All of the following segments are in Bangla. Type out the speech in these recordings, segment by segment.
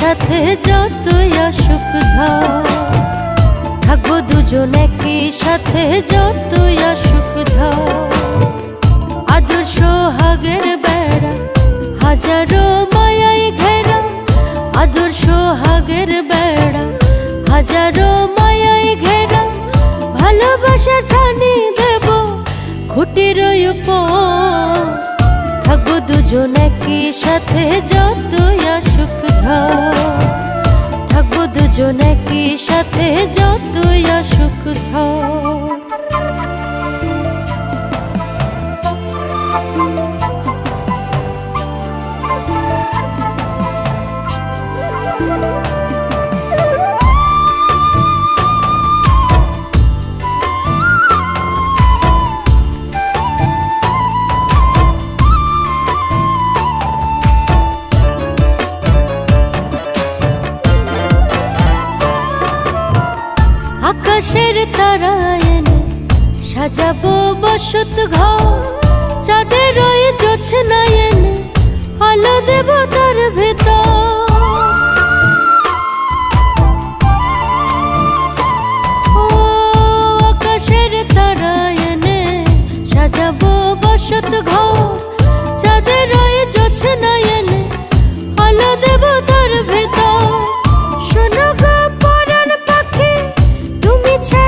সাথে যতই অসুখ ঝড় থাকব দুজন একই সাথে যতই অসুখ ঝড় আদর সোহাগের বেড়া, হাজারো মায়াই ঘেরা। আদর্শ হাগের বেড়া, হাজারো মায়াই ঘেরা। ভালোবাসা ছানি দেব খুঁটির উপর। থাকব দুজন একই সাথে যতই অসুখ ঝড় থাকব দুজন একই সাথে যতই আসুক ঝড় আকাশের তারা এনে সাজাবো বসত ঘর।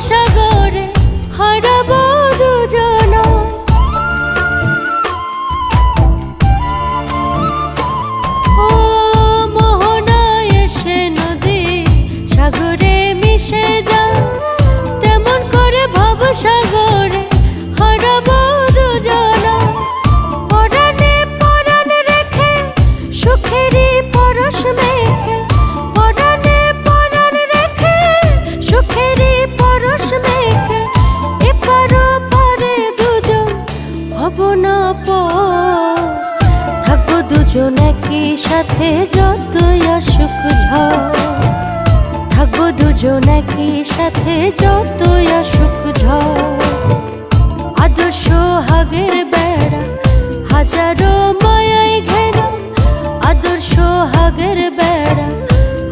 সাগরে থাকব। দুজন একই সাথে যতই আসুক ঝড়। থাকব দুজন একই সাথে যতই আসুক ঝড়। আদর্শ হাগের বেড়া, হাজারো মায়াই ঘেরা। আদর্শ হাগের বেড়া,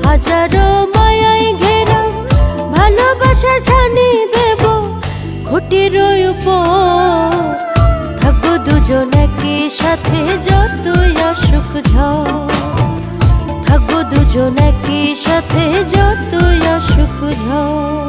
হাজারো মায়াই ঘেরা। ভালোবাসা জানি দেব খুঁটির উপর দুজন একই সাথে যতই অসুখ ঝড় থাকব দুজন একই সাথে যতই অসুখ ঝড়।